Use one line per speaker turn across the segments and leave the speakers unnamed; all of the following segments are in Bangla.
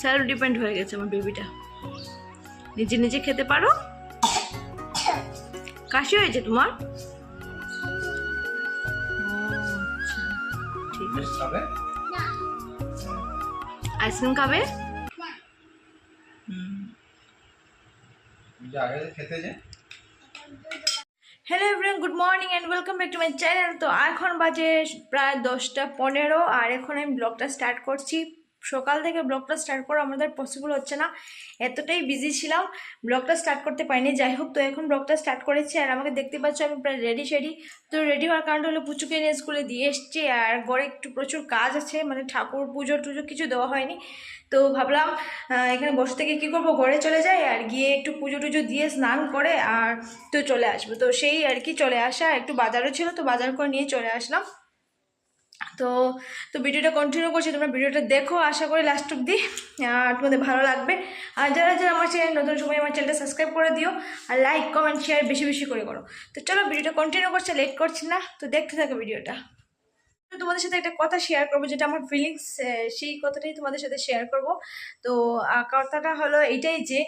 সেলফ ডিপেন্ড হয়ে গেছে আমার বেবিটা। নিজে নিজে খেতে পারো? কাশি হয়েছে তোমার? আচ্ছা। ঠিক আছে।
খাবে?
আইসক্রিম খাবে hello everyone good morning and welcome back to my channel. তো এখন বাজে প্রায় দশটা পনেরো আর এখন আমি ব্লগটা স্টার্ট করছি। সকাল থেকে ব্লগটা স্টার্ট করা আমাদের পসিবল হচ্ছে না। এতটাই বিজি ছিলাম, ব্লগটা স্টার্ট করতে পারিনি। যাই হোক তো এখন ব্লগটা স্টার্ট করেছি আর আমাকে দেখতে পাচ্ছ আমি প্রায় রেডি শেডি তো রেডি হওয়ার কারণটা হলো পুচুকে নিয়ে স্কুলে দিয়ে এসছি আর ঘরে একটু প্রচুর কাজ আছে মানে ঠাকুর পুজো টুজো কিছু দেওয়া হয়নি। তো ভাবলাম এখানে বসে থেকে কী করব? ঘরে চলে যাই আর গিয়ে একটু পুজো টুজো দিয়ে স্নান করে আর তো চলে আসব। তো সেই আর কি চলে আসা, একটু বাজারও ছিল তো বাজার করে নিয়ে চলে আসলাম। তো তো ভিডিওটা কন্টিনিউ করছি, তোমরা ভিডিওটা দেখো, আশা করি লাস্ট অব্দি তোমাদের ভালো লাগবে। আর যারা যারা আমার চ্যানেল নতুন সময় আমার চ্যানেলটা সাবস্ক্রাইব করে দিও, আর লাইক কমেন্ট শেয়ার বেশি বেশি করে করো। তো চলো, ভিডিওটা কন্টিনিউ করছে লেট করছি না, তো দেখতে থাকো ভিডিওটা। তোমাদের সাথে একটা কথা শেয়ার করব, যেটা আমার ফিলিংস সেই কথাটাই তোমাদের সাথে শেয়ার করব। তো কথাটা হলো এটাই যে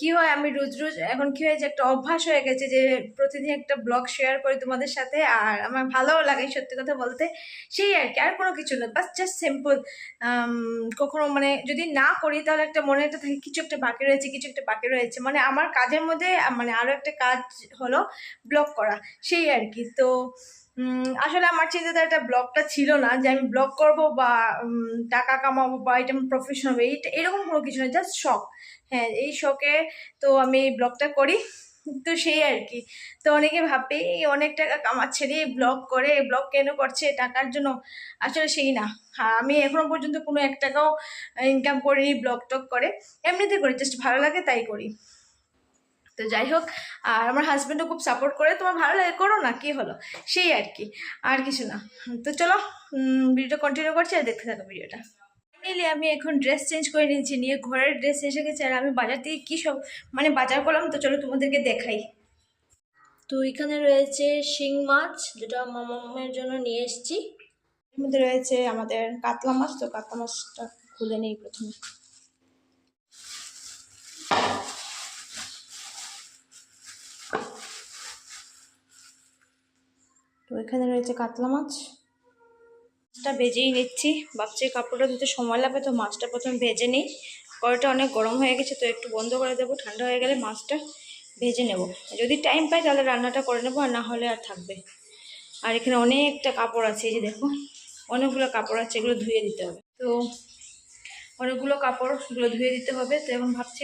কি হয়, আমি রোজ রোজ এখন কি হয় যে একটা অভ্যাস হয়ে গেছে যে প্রতিদিন একটা ব্লগ শেয়ার করি তোমাদের সাথে আর আমার ভালোও লাগে সত্যি কথা বলতে। সেই আর কি, আর কোনো কিছু না, বাস জাস্ট সিম্পল কখনো মানে যদি না করি তাহলে একটা মনে একটা থাকে কিছু একটা বাকি রয়েছে, কিছু একটা বাকি রয়েছে। মানে আমার কাজের মধ্যে মানে আরও একটা কাজ হলো ব্লগ করা, সেই আর কি। তো আসলে আমার চিন্তাধারাটা ব্লগটা ছিল না যে আমি ব্লগ করব বা টাকা কামাবো বা এটা আমার প্রফেশন হবে এরকম কোনো কিছু না জাস্ট শখ হ্যাঁ এই শখে তো আমি এই ব্লগটা করি। তো সেই আর কি। তো অনেকে এই অনেক টাকা কামাচ্ছে রে, ব্লগ করে, ব্লগ কেন করছে, টাকার জন্য? আসলে সেই না। হ্যাঁ আমি এখনও পর্যন্ত কোনো এক টাকাও ইনকাম করিনি, ব্লগ টক করে। এমনিতে করি জাস্ট ভালো লাগে তাই করি। তো যাই হোক আর আমার হাজব্যান্ডও খুব সাপোর্ট করে, তোমার ভালো লাগে, করো না, কি হলো? সেই আর কি আর কিছু না। তো চলো ভিডিওটা কন্টিনিউ করছি আর দেখতে থাকো ভিডিওটা ফাইনালি আমি এখন ড্রেস চেঞ্জ করে নিয়েছি, নিয়ে ঘরের ড্রেস এসে গেছে, আর আমি বাজার থেকে কী সব মানে বাজার করলাম, তো চলো তোমাদেরকে দেখাই। তো এখানে রয়েছে শিং মাছ, যেটা মামামের জন্য নিয়ে এসেছি। এর মধ্যে রয়েছে আমাদের কাতলা মাছ, তো কাতলা মাছটা খুলে নেই প্রথমে। তো এখানে রয়েছে কাতলা মাছ। মাছটা ভেজেই নিচ্ছি। ভাবছি কাপড়টা ধুতে সময় লাগবে, তো মাছটা প্রথমে ভেজে নিই। কড়াইটা অনেক গরম হয়ে গেছে, তো একটু বন্ধ করে দেবো। ঠান্ডা হয়ে গেলে মাছটা ভেজে নেব। যদি টাইম পাই তাহলে রান্নাটা করে নেব, আর না হলে আর থাকবে। আর এখানে অনেকটা কাপড় আছে, এই যে দেখো অনেকগুলো কাপড় আছে, এগুলো ধুয়ে দিতে হবে। তো অনেকগুলো কাপড়গুলো ধুয়ে দিতে হবে। তো এখন ভাবছি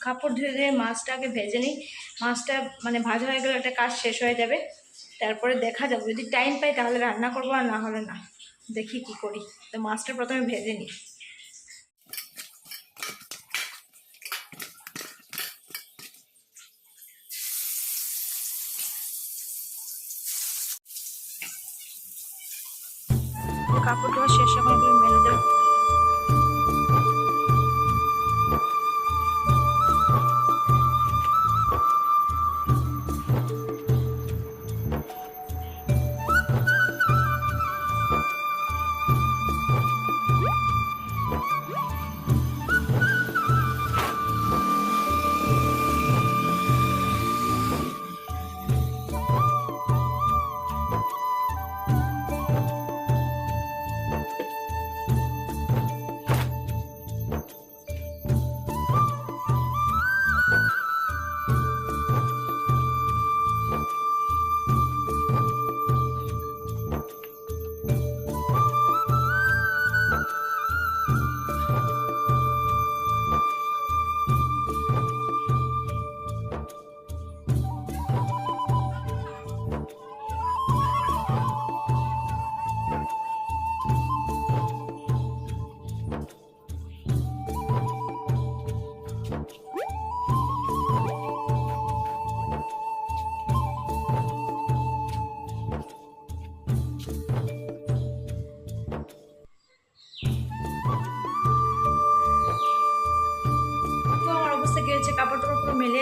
কাপড় ধুয়ে ধুয়ে মাছটাকে ভেজে নিই। মাছটা মানে ভাজা হয়ে গেলে একটা কাজ শেষ হয়ে যাবে। তারপরে দেখা যাবে যদি টাইম পাই তাহলে রান্না করব আর না হলে না। দেখি কি করি। তো মাছটা প্রথমে ভেজে নিই। কাপড়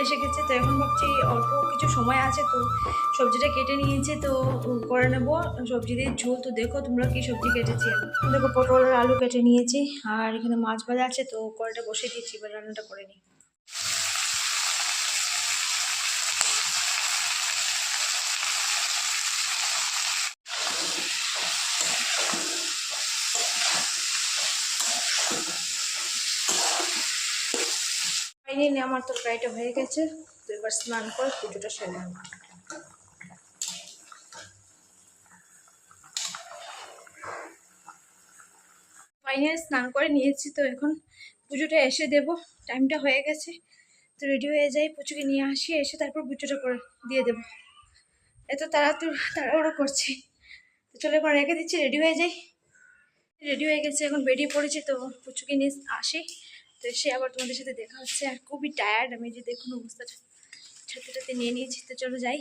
এসে গেছে তো এখন ভাবছি অল্প কিছু সময় আছে তো সবজিটা কেটে নিয়েছে, তো করে নেব সবজি দিয়ে ঝোল। তো দেখো তোমরা কি সবজি কেটেছি দেখো পটল আর আলু কেটে নিয়েছি, আর এখানে মাছ ভাজা আছে, তো কলটা বসে দিয়েছি, এবার রান্নাটা করে নিই। ফাইনালি আমার তরকারিটা হয়ে গেছে। তো এবার স্নান করে, পুজোটা সেরে নেব ফাইনালি স্নান করে নিয়েছি তো এখন পুজোটা এসে দেব। টাইমটা হয়ে গেছে। তো রেডি হয়ে যাই পুজোকে নিয়ে আসি, এসে তারপর পুজোটা করে দিয়ে দেবো। এত তাড়াতাড়ি, তাড়াহুড়ো করছি। তো চলে এখন রেখে দিচ্ছি রেডি হয়ে যাই। রেডি হয়ে গেছে, এখন বেরিয়ে পড়েছি তো পুচুকে নিয়ে আসি। তো সে আবার তোমাদের সাথে দেখা হচ্ছে। আর খুবই টায়ার্ড আমি যে দেখুন অবস্থাটা ছাত্রটাতে নিয়ে নিয়েছি। তো চলো যাই।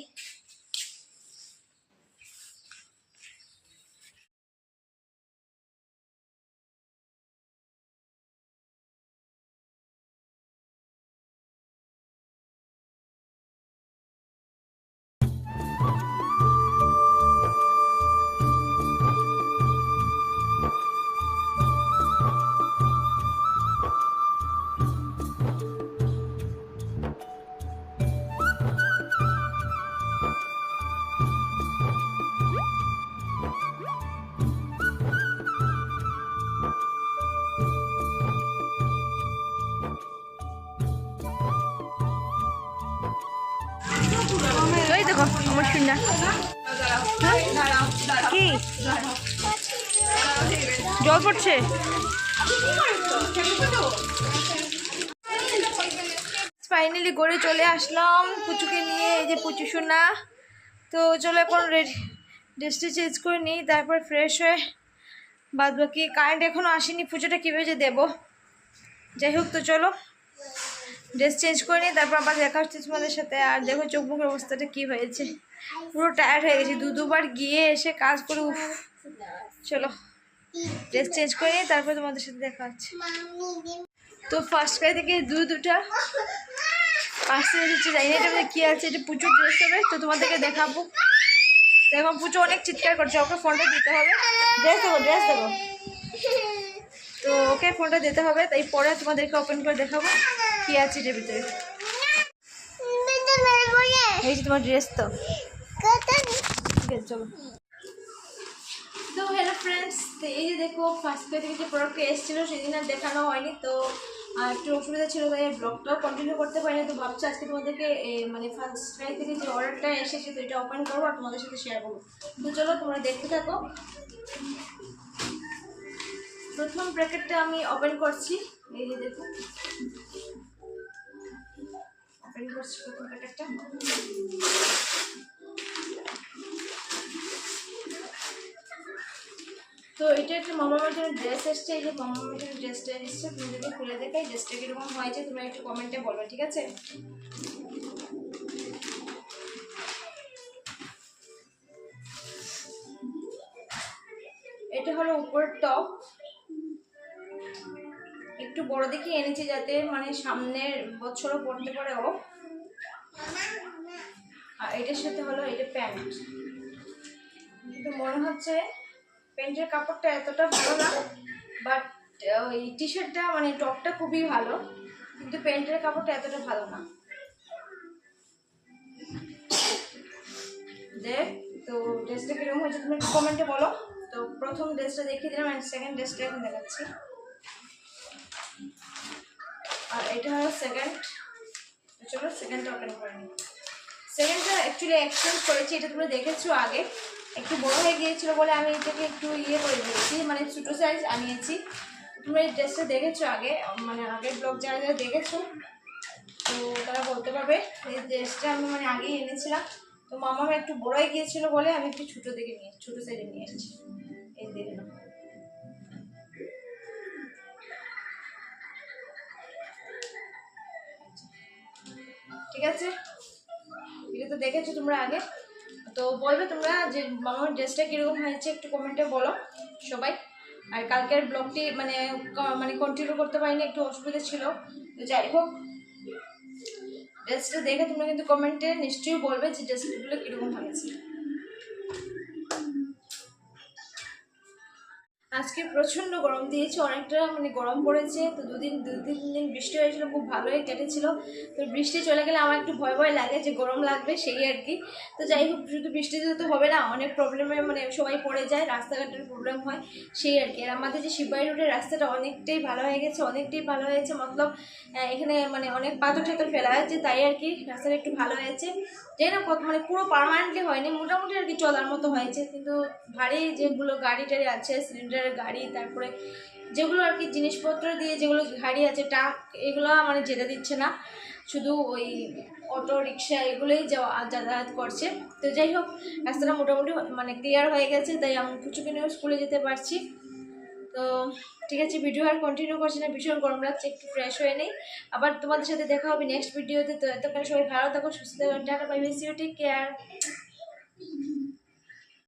জল পড়ছে? ফাইনালি গড়ে চলে আসলাম পুচুকে নিয়ে, এই যে পুচু সোনা। তো চলো এখন রেডি ড্রেসটা চেঞ্জ করে নিই, তারপর ফ্রেশ হয়ে বাদ বাকি কারেন্ট এখনও আসেনি, পুজোটা কীভাবে যে দেবো? যাই হোক, তো চলো। ড্রেস চেঞ্জ করে নিই তারপর আবার দেখা হচ্ছে তোমাদের সাথে। আর দেখো চোখ মুখের অবস্থাটা কী হয়েছে। পুরো টায়ার্ড হয়ে গেছি। দু দুবার গিয়ে এসে কাজ করে, উফ। চলো ড্রেস চেঞ্জ করে নিই তারপর তোমাদের সাথে দেখা হচ্ছে। তো ফার্স্ট ক্রাই থেকে দু দুটা পাশে এসেছে। জানি না এটা মধ্যে কী আছে, এটা প্রচুর ড্রেস হবে, তো তোমাদেরকে দেখাবো। দেখো পুজো অনেক চিৎকার করছে। ওকে ফোনটা দিতে হবে। ড্রেস দেবো ড্রেস দেবো। তো ওকে ফোনটা দিতে হবে। তাই পরে তোমাদেরকে ওপেন করে দেখাবো। কি আছে এটার ভিতরে? এই যে তোমার ড্রেস তো। ঠিক আছে, চলো। তো হ্যালো ফ্রেন্ডস এই যে দেখো ফার্স্ট পে থেকে যে প্রোডাক্টটা এসেছিল, সেদিন আর দেখানো হয়নি, তো একটু অসুবিধা ছিল, তাই ব্লগটাও কন্টিনিউ করতে পারিনি, তো ভাবছি আজকে তোমাদেরকে মানে ফার্স্ট ক্রাই থেকে যে অর্ডারটা এসেছে, তো এটা ওপেন করব আর তোমাদের সাথে শেয়ার করব। তো চলো, তোমরা দেখতে থাকো। প্রথম ব্র্যাকেটটা আমি ওপেন করছি। এই যে দেখো। ওপেন করছি প্রথম ব্র্যাকেটটা তো এটা একটা মামার জন্য ড্রেস এসছে, এই যে মামার জন্য ড্রেসটা এসছে, তুমি যদি খুলে দেখাই ড্রেসটা কীরকম হয়েছে তুমি একটু কমেন্টে বলো, ঠিক আছে? এটা হলো উপরের টপ একটু বড় দেখে এনেছি যাতে মানে সামনের বছরও পড়তে পারে ও। আর এটার সাথে হলো এটা প্যান্ট। কিন্তু মনে হচ্ছে প্যান্টের কাপড়টা এতটা ভালো না বাট ওই টি শার্টটা মানে টপটা খুবই ভালো, কিন্তু প্যান্টের কাপড়টা এতটা ভালো না। দেখ তো ড্রেসটা কীরকম হয়েছে তুমি একটু কমেন্টে বলো। তো প্রথম ড্রেসটা দেখিয়ে দিলাম অ্যান্ড সেকেন্ড ড্রেসটা এখন দেখাচ্ছি। আর এটা হলো সেকেন্ড চলো সেকেন্ডটা ওপেন করে নিই। সেকেন্ডটা অ্যাকচুয়ালি এক্সচেঞ্জ করেছি, এটা তোমরা দেখেছ আগে। একটু বড় হয়ে গিয়েছিল বলে আমি এটাকে একটু ইয়ে করে দিয়েছি মানে ছোটো সাইজ আনিয়েছি। তোমরা এই ড্রেসটা দেখেছ আগে মানে আগের ব্লগ যারা যারা দেখেছ, তো তারা বলতে পারবে, এই ড্রেসটা আমি মানে আগেই এনেছিলাম। তো মামা একটু বড় হয়ে গিয়েছিল বলে আমি একটু ছোটো দিকে নিয়ে, ছোটো সাইজে নিয়ে এসেছি। এই দিকে ঠিক আছে? এটা তো দেখেছ তোমরা আগে? তো বলবে তোমরা যে মামার ড্রেসটা কীরকম হয়েছে একটু কমেন্টে বলো সবাই। আর কালকের ব্লগটি মানে মানে কন্টিনিউ করতে পারিনি, একটু অসুবিধা ছিল। তো যাই হোক, ড্রেসটা দেখে তোমরা কিন্তু কমেন্টে নিশ্চয়ই বলবে যে ড্রেসগুলো কীরকম হয়েছে। আজকে প্রচণ্ড গরম দিয়েছে, অনেকটা মানে গরম পড়েছে। তো দুদিন দু তিন দিন বৃষ্টি হয়েছিল, খুব ভালোই কেটেছিল। তো বৃষ্টি চলে গেলে আমার একটু ভয় ভয় লাগে যে গরম লাগবে সেই আর কি। তো যাই হোক, শুধু বৃষ্টিতে তো হবে না, অনেক প্রবলেমে মানে সবাই পড়ে যায়, রাস্তাঘাটের প্রবলেম হয় সেই আর কি। আর আমাদের যে শিববাই রোডের রাস্তাটা অনেকটাই ভালো হয়ে গেছে, অনেকটাই ভালো হয়েছে। মতলব এখানে মানে অনেক পাথর টাথর ফেলা হয়েছে, তাই আর কি রাস্তাটা একটু ভালো হয়েছে। জানি না কত মানে পুরো পার্মানেন্টলি হয়নি, মোটামুটি আর কি চলার মতো হয়েছে। কিন্তু ভারী যেগুলো গাড়ি টাড়ি আছে সিলিন্ডারের গাড়ি, তারপরে যেগুলো আর কি জিনিসপত্র দিয়ে যেগুলো গাড়ি আছে, ট্রাক, এগুলো মানে যেতে দিচ্ছে না। শুধু ওই অটো, রিক্সা এগুলোই যাওয়া যাতায়াত করছে। তো যাই হোক, রাস্তাটা মোটামুটি মানে ক্লিয়ার হয়ে গেছে, তাই আমি কিছু কিনেও স্কুলে যেতে পারছি। তো ঠিক আছে ভিডিও আর কন্টিনিউ করছি না, ভীষণ গরম লাগছে, একটু ফ্রেশ হয়ে নেই। আবার তোমাদের সাথে দেখা হবে নেক্সট ভিডিওতে তো। এতক্ষণ সবাই ভালো থাকো, সুস্থ থাকো, টাটা বাই বেশি টেক কেয়ার